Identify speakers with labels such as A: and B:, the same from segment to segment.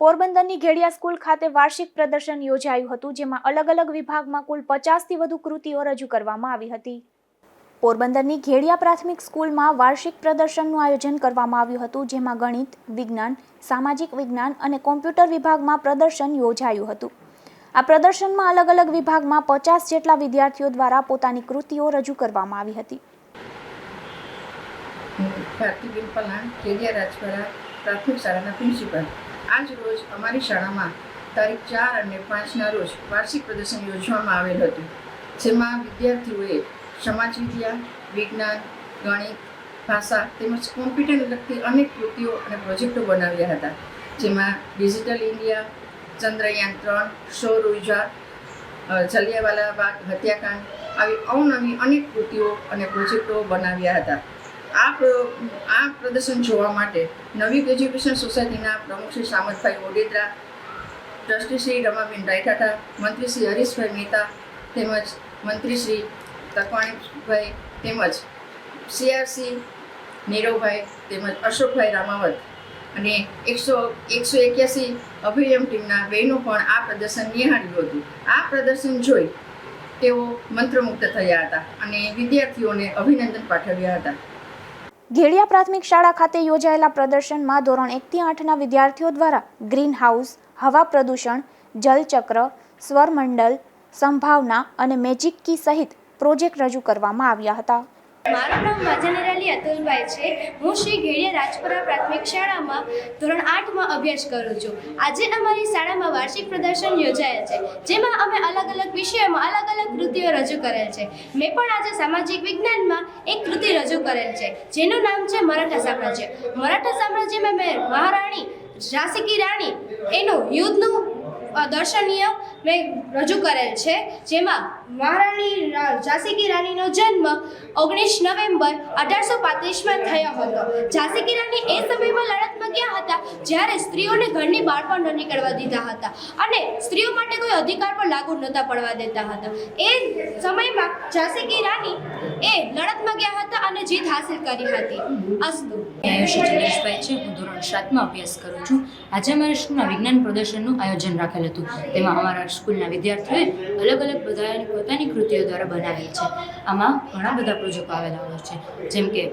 A: પોરબંદરની ઘેડિયા સ્કૂલ ખાતે વાર્ષિક પ્રદર્શન યોજાયું હતું, જેમાં અલગ અલગ વિભાગમાં કુલ પચાસથી વધુ કૃતિઓ રજૂ કરવામાં આવી હતી. પોરબંદરની ઘેડિયા પ્રાથમિક સ્કૂલમાં વાર્ષિક પ્રદર્શનનું આયોજન કરવામાં આવ્યું હતું, જેમાં ગણિત, વિજ્ઞાન, સામાજિક વિજ્ઞાન અને કોમ્પ્યુટર વિભાગમાં પ્રદર્શન યોજાયું હતું. આ પ્રદર્શનમાં અલગ અલગ વિભાગમાં પચાસ જેટલા વિદ્યાર્થીઓ દ્વારા પોતાની કૃતિઓ રજૂ કરવામાં આવી હતી.
B: પ્રાથમિક શાળાના પ્રિન્સિપલ આજ રોજ અમારી શાળામાં તારીખ ચાર અને પાંચના રોજ વાર્ષિક પ્રદર્શન યોજવામાં આવેલ હતું, જેમાં વિદ્યાર્થીઓએ સમાજ વિદ્યા, વિજ્ઞાન, ગણિત, ભાષા તેમજ કોમ્પ્યુટરને લગતી અનેક કૃતિઓ અને પ્રોજેક્ટો બનાવ્યા હતા, જેમાં ડિજિટલ ઇન્ડિયા ચંદ્રયાન ત્રણ, સૌર ઊર્જા જલિયાવાલા બાગ હત્યાકાંડ આવી અવનવી અનેક કૃતિઓ અને પ્રોજેક્ટો બનાવ્યા હતા. આ આ પ્રદર્શન જોવા માટે નવી એજ્યુકેશન સોસાયટીના પ્રમુખ શ્રી સામતભાઈ ઓડેદરા ટ્રસ્ટી શ્રી રમાબેન રાયટાટા મંત્રી શ્રી હરીશભાઈ મહેતા તેમજ મંત્રી શ્રી તકવાણીભાઈ તેમજ સીઆરસી નીરવભાઈ તેમજ અશોકભાઈ રામાવત અને એકસો એકસો એક્યાસી અભિયમ ટીમના બહેનો પણ આ પ્રદર્શન નિહાળ્યું હતું. આ પ્રદર્શન જોઈ તેઓ મંત્રમુગ્ધ થયા હતા અને વિદ્યાર્થીઓને અભિનંદન પાઠવ્યા હતા.
A: ઘેડિયા પ્રાથમિક શાળા ખાતે યોજાયેલા પ્રદર્શનમાં ધોરણ એકથી આઠના વિદ્યાર્થીઓ દ્વારા ગ્રીન હાઉસ, હવા પ્રદૂષણ જલચક્ર સ્વરમંડલ, સંભાવના અને મેજિક કી સહિત પ્રોજેક્ટ રજૂ કરવામાં આવ્યા હતા.
C: મારું નામ વાજાનર અલી અતુલભાઈ છે. હું શ્રી ઘેડિયા રાજપુરા પ્રાથમિક શાળામાં ધોરણ આઠમાં અભ્યાસ કરું છું. આજે અમારી શાળામાં વાર્ષિક પ્રદર્શન યોજાયેલ છે, જેમાં અમે અલગ અલગ વિષયોમાં અલગ અલગ કૃતિઓ રજૂ કરેલ છે. મેં પણ આજે સામાજિક વિજ્ઞાનમાં એક કૃતિ રજૂ કરેલ છે, જેનું નામ છે મરાઠા સામ્રાજ્ય. મરાઠા સામ્રાજ્યમાં મેં મહારાણી, ઝાંસી કી રાણી, એનું યુદ્ધનું દર્શનીય મેં રજૂ કરેલ છે, જેમાં મહારાણી ઝાંસી રાણીનો જન્મ ઓગણીસ નવેમ્બર અઢારસો પાંત્રીસમાં થયો હતો. ઝાંસી કી રાણી એ સમયમાં લડતમાં ગયા હતા, જ્યારે સ્ત્રીઓને ઘરની બહાર પણ ન નીકળવા દીધા હતા અને સ્ત્રીઓ માટે કોઈ અધિકાર પણ લાગુ નહોતા પડવા દેતા હતા. એ સમયમાં ઝાંસી કી રાણી એ લડતમાં ગયા હતા અને જીત હાસિલ કરી હતી. અસ્તુ.
D: આયુષી જિગ્નેશભાઈ છે, હું ધોરણ સાતમાં અભ્યાસ કરું છું. આજે અમારા વિજ્ઞાન પ્રદર્શનનું આયોજન રાખેલ હતું. તેમાં અમારા સ્કૂલના વિદ્યાર્થીઓએ અલગ અલગ બધાની પોતાની કૃતિઓ દ્વારા બનાવી છે. આમાં ઘણા બધા પ્રોજેક્ટો આવેલા હોય છે. જેમ કે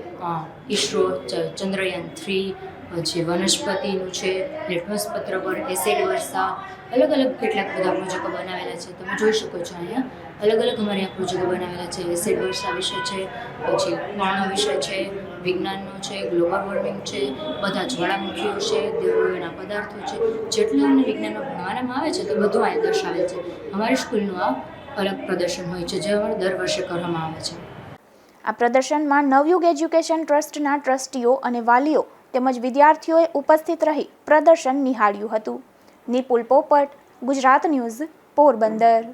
D: ચ- ચંદ્રયાન થ્રી પછી વનસ્પતિનું છે લેટમસ પત્ર પર એસિડ વર્ષા અલગ અલગ કેટલાક બધા પ્રોજેક્ટો બનાવેલા છે. તમે જોઈ શકો છો અહીંયા. અલગ અલગ અમારે આ પ્રોજેક્ટો બનાવેલા છે. એસિડ વર્ષા વિશે છે, પછી પર્ણ વિશે છે, વિજ્ઞાનનો છે ગ્લોબલ વોર્મિંગ છે, બધા જ્વાળામુખીઓ છે દેવોના પદાર્થો છે. જેટલું અમને વિજ્ઞાનમાં ભણવામાં આવે છે, તે બધું આ દર્શાવે છે. અમારી સ્કૂલનું આ અલગ પ્રદર્શન હોય છે, જે અમારે દર વર્ષે કરવામાં આવે છે.
A: આ પ્રદર્શનમાં નવયુગ એજ્યુકેશન ટ્રસ્ટના ટ્રસ્ટીઓ અને વાલીઓ તેમજ વિદ્યાર્થીઓએ ઉપસ્થિત રહી પ્રદર્શન નિહાળ્યું હતું. નિપુલ પોપટ ગુજરાત ન્યૂઝ પોરબંદર.